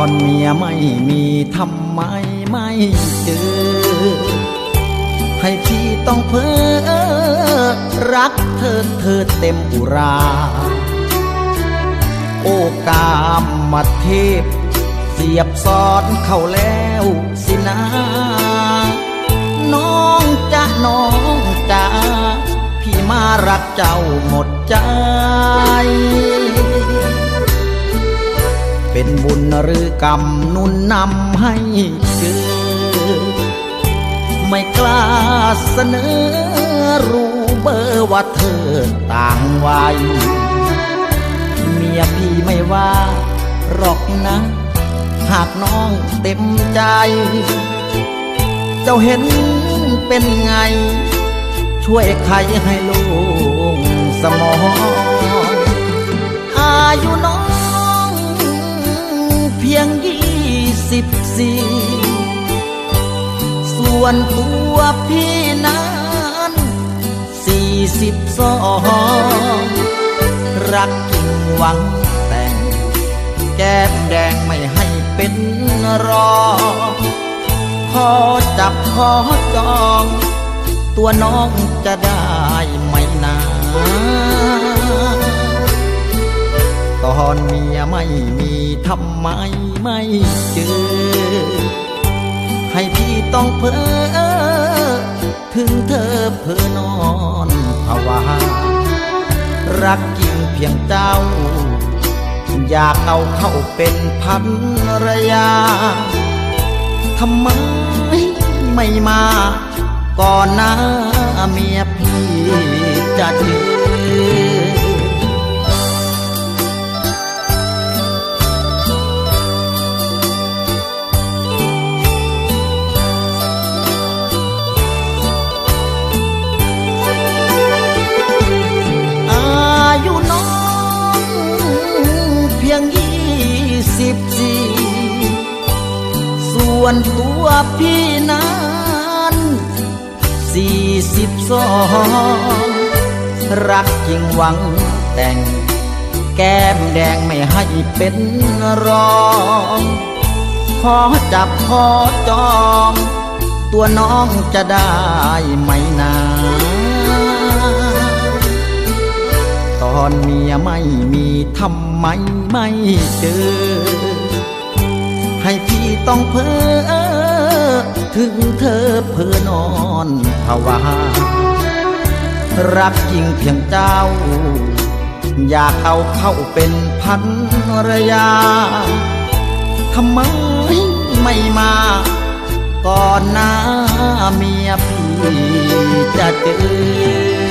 อนเมียไม่มีทำไมไม่เจอ ให้พี่ต้องเพ้อรักเธอเธอเต็มอุรา โอกามมาเทพ เสียบซ้อนเข้าแล้วสินะน้องจะน้องจ้าพี่มารักเจ้าหมดใจ เป็นบุญหรือกรรมนุนนำให้เจอ ไม่กล้าเสนอรู้เบอร์ว่าเธอต่างวัยเมียพี่ไม่ว่าหรอกนะ หากน้องเต็มใจ เจ้าเห็นเป็นไง ช่วยใครให้ลูกสมองอายุน้อง สิบสี่ส่วนตัวพี่นั้นสี่สิบสองรักจริงหวังแต่ง แก้มแดงไม่ให้เป็นรองขอจับขอจอง ตัวน้องจะได้ไหมนา ตอนเมียไม่มีทำไมไม่เจอ ให้พี่ต้องเพ้อถึงเธอเพ้อนอนภาวารักจริงเพียงเจ้า อยากเอาเข้าเป็นพันรยาทำไมไม่มา ก่อนหน้าเมียพี่จะเจอ วนตัวพี่นั้นสี่สิบสองรักจริงหวังแต่ง แก้มแดงไม่ให้เป็นรอง ขอจับขอจอง ตัวน้องจะได้ไหมนาตอนเมียไม่มีทำไมไม่เจอ ให้พี่ต้องเพ้อถึงเธอเพ้อนอนภาวารักจริงเพียงเจ้า อยากเอาเข้าเป็นพันรยาทำไมไม่มา ก่อนหน้าเมียพี่จะเจอ